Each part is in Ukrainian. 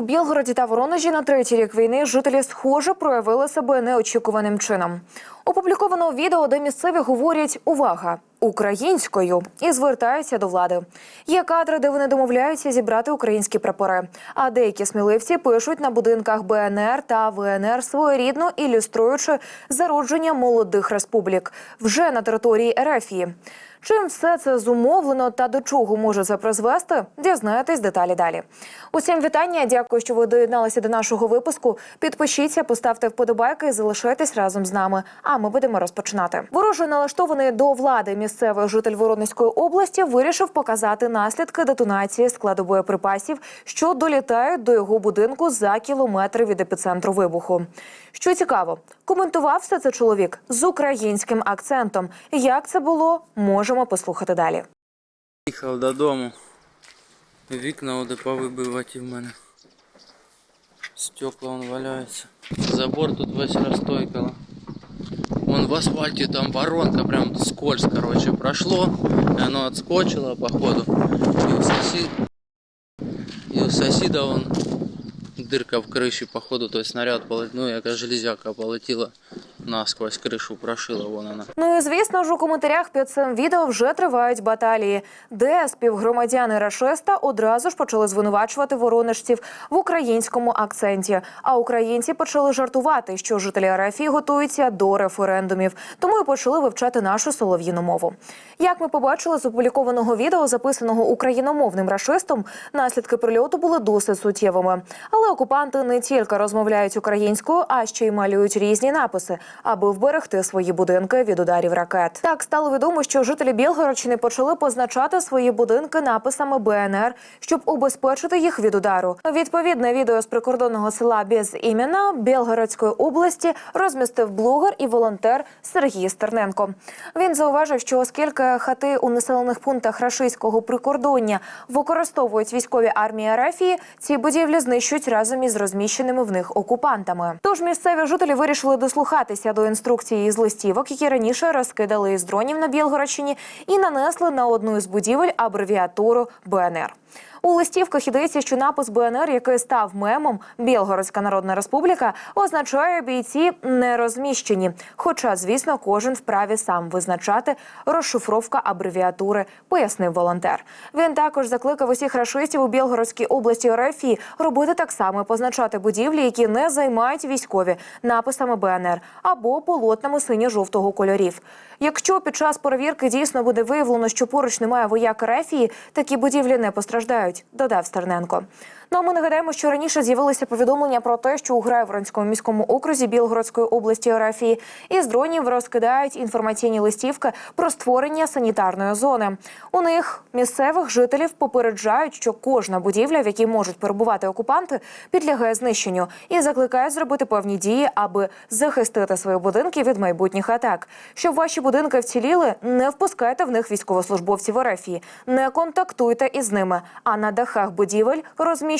У Білгороді та Воронежі на третій рік війни жителі схоже проявили себе неочікуваним чином. Опубліковано відео, де місцеві говорять увага українською і звертаються до влади. Є кадри, де вони домовляються зібрати українські прапори. А деякі сміливці пишуть на будинках БНР та ВНР своєрідно ілюструючи зародження молодих республік вже на території Ерефії. Чим все це зумовлено та до чого може це призвести, дізнаєтесь деталі далі. Усім вітання. Дякую, що ви доєдналися до нашого випуску. Підпишіться, поставте вподобайки і залишайтесь разом з нами. А ми будемо розпочинати. Вороже налаштований до влади місцевий житель Воронезької області вирішив показати наслідки детонації складу боєприпасів, що долітають до його будинку за кілометри від епіцентру вибуху. Що цікаво, коментував все це чоловік з українським акцентом. Як це було, можемо послухати далі. Їхав додому. Вікна оде повибиваті в мене. Стекла он валяється. Забор тут весь розтойкало. Вон в асфальті там воронка, прям скользь, короче, прошло. И оно отскочило, походу. И у сосед... И у соседа вон дырка в крыші, походу, той снаряд полетів. Ну, яка железяка полетіла Насквозь кришу, прошила вон вона. Ну і звісно ж у коментарях під цим відео вже тривають баталії, де співгромадяни рашиста одразу ж почали звинувачувати воронежців в українському акценті. А українці почали жартувати, що жителі РФ готуються до референдумів, тому і почали вивчати нашу солов'їну мову. Як ми побачили з опублікованого відео, записаного україномовним рашистом, наслідки прильоту були досить суттєвими. Але окупанти не тільки розмовляють українською, а ще й малюють різні написи, аби вберегти свої будинки від ударів ракет. Так стало відомо, що жителі Білгородщини почали позначати свої будинки написами БНР, щоб убезпечити їх від удару. Відповідне відео з прикордонного села Безім'яна Білгородської області розмістив блогер і волонтер Сергій Стерненко. Він зауважив, що оскільки хати у населених пунктах рашистського прикордоння використовують військові армії Арафії, ці будівлі знищують разом із розміщеними в них окупантами. Тож місцеві жителі вирішили дослухатися до інструкції із листівок, які раніше розкидали із дронів на Білгородщині, і нанесли на одну із будівель абревіатуру БНР. У листівках йдеться, що напис БНР, який став мемом Білгородська Народна Республіка, означає бійці не розміщені. Хоча, звісно, кожен вправі сам визначати розшифровка абревіатури, пояснив волонтер. Він також закликав усіх рашистів у Білгородській області РФ робити так само позначати будівлі, які не займають військові написами БНР або полотнами синьо-жовтого кольорів. Якщо під час перевірки дійсно буде виявлено, що поруч немає вояк Рефії, такі будівлі не постраждають, додав Стерненко. Ну а ми нагадаємо, що раніше з'явилися повідомлення про те, що у Грайворонському міському окрузі Білгородської області Рефії із дронів розкидають інформаційні листівки про створення санітарної зони. У них місцевих жителів попереджають, що кожна будівля, в якій можуть перебувати окупанти, підлягає знищенню і закликають зробити певні дії, аби захистити свої будинки від майбутніх атак. Щоб ваші будинки вціліли, не впускайте в них військовослужбовців РФ, не контактуйте із ними. А на дахах будівель розміщуйте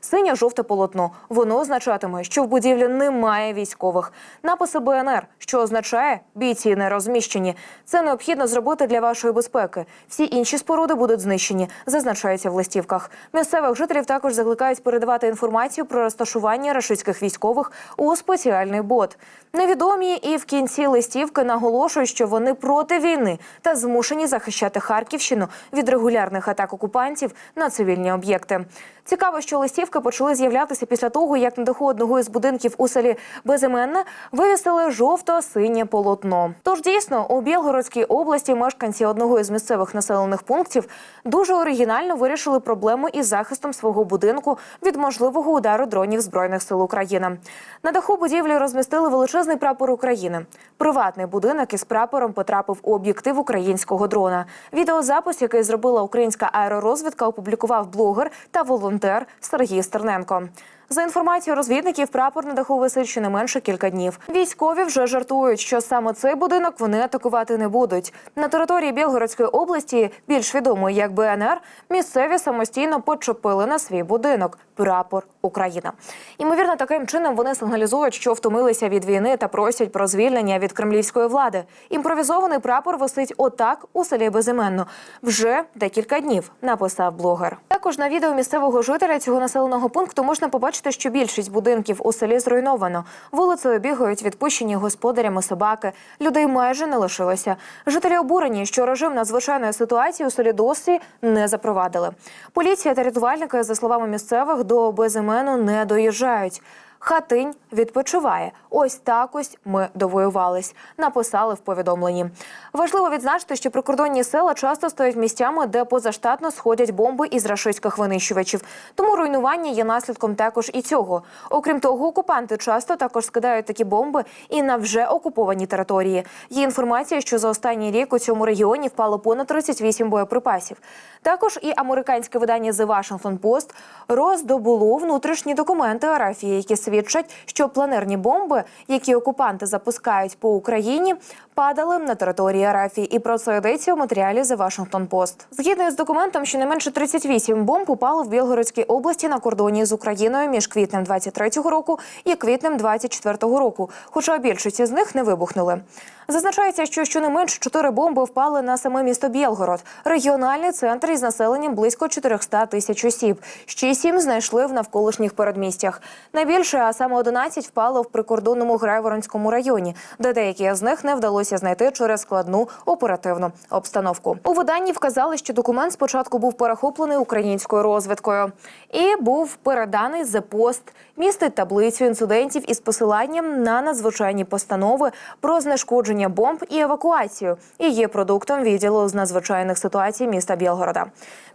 синє-жовте полотно. Воно означатиме, що в будівлі немає військових. Написи БНР, що означає бійці не розміщені. Це необхідно зробити для вашої безпеки. Всі інші споруди будуть знищені, зазначається в листівках. Місцевих жителів також закликають передавати інформацію про розташування рашистських військових у спеціальний бот. Невідомі і в кінці листівки наголошують, що вони проти війни та змушені захищати Харківщину від регулярних атак окупантів на цивільні об'єкти. Цікаво, що листівки почали з'являтися після того, як на даху одного із будинків у селі Безіменне вивісили жовто-синє полотно. Тож дійсно у Білгородській області мешканці одного із місцевих населених пунктів дуже оригінально вирішили проблему із захистом свого будинку від можливого удару дронів збройних сил України. На даху будівлі розмістили величезний прапор України. Приватний будинок із прапором потрапив у об'єктив українського дрона. Відеозапис, який зробила українська аеророзвідка, опублікував блогер та волонтер Сергій Стерненко. За інформацією розвідників, прапор на даху висить щонайменше кілька днів. Військові вже жартують, що саме цей будинок вони атакувати не будуть. На території Білгородської області, більш відомої як БНР, місцеві самостійно почепили на свій будинок прапор Україна. Ймовірно, таким чином вони сигналізують, що втомилися від війни та просять про звільнення від кремлівської влади. Імпровізований прапор висить отак у селі Безіменно вже декілька днів. Написав блогер. Також на відео місцевого жителя цього населеного пункту можна побачити, що більшість будинків у селі зруйновано. Вулицею бігають відпущені господарями собаки. Людей майже не лишилося. Жителі обурені, що режим надзвичайної ситуації у селі досі не запровадили. Поліція та рятувальники, за словами місцевих, до безімену не доїжджають. Хатинь відпочиває. Ось так ось ми довоювались. Написали в повідомленні. Важливо відзначити, що прикордонні села часто стають місцями, де позаштатно сходять бомби із рашистських винищувачів. Тому руйнування є наслідком також і цього. Окрім того, окупанти часто також скидають такі бомби і на вже окуповані території. Є інформація, що за останній рік у цьому регіоні впало понад 38 боєприпасів. Також і американське видання The Washington Post роздобуло внутрішні документи Арафії, які свідчать, що планерні бомби, які окупанти запускають по Україні, падали на території РФ. І про це йдеться у матеріалі The Washington Post. Згідно з документом, щонайменше 38 бомб упало в Білгородській області на кордоні з Україною між квітнем 23-го року і квітнем 24-го року. Хоча більшість з них не вибухнули. Зазначається, що щонайменше 4 бомби впали на саме місто Білгород, регіональний центр із населенням близько 400 тисяч осіб. Ще сім знайшли в навколишніх передмістях. Найбільше, а саме 11 впало в прикордонному Грайворонському районі, де деякі з них не вдалося знайти через складну оперативну обстановку. У виданні вказали, що документ спочатку був перехоплений українською розвідкою і був переданий The Post, містить таблицю інцидентів із посиланням на надзвичайні постанови про знешкодження бомб і евакуацію, і є продуктом відділу з надзвичайних ситуацій міста Білгорода.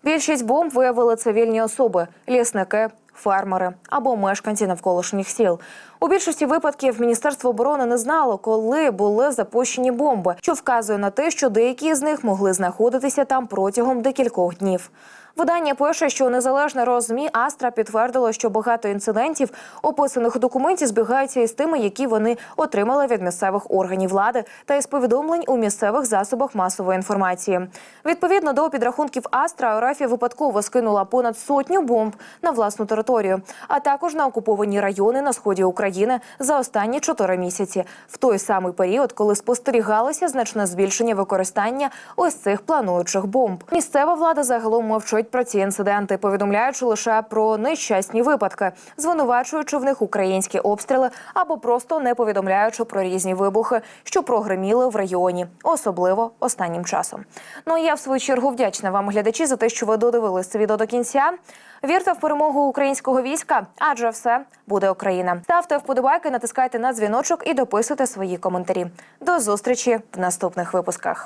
Більшість бомб виявили цивільні особи, лісники. Фермери або мешканці навколишніх сіл у більшості випадків Міністерство оборони не знало, коли були запущені бомби, що вказує на те, що деякі з них могли знаходитися там протягом декількох днів. Видання пише, що незалежне розмі Астра підтвердило, що багато інцидентів, описаних у документі, збігаються із тими, які вони отримали від місцевих органів влади та із повідомлень у місцевих засобах масової інформації. Відповідно до підрахунків Астра, Арафія випадково скинула понад сотню бомб на власну територію, а також на окуповані райони на сході України за останні чотири місяці, в той самий період, коли спостерігалося значне збільшення використання ось цих плануючих бомб. Місцева влада загалом мовчить про ці інциденти, повідомляючи лише про нещасні випадки, звинувачуючи в них українські обстріли або просто не повідомляючи про різні вибухи, що прогреміли в регіоні, особливо останнім часом. Ну я в свою чергу вдячна вам, глядачі, за те, що ви додивились це відео до кінця. Вірте в перемогу українського війська, адже все буде Україна. Ставте вподобайки, натискайте на дзвіночок і дописуйте свої коментарі. До зустрічі в наступних випусках.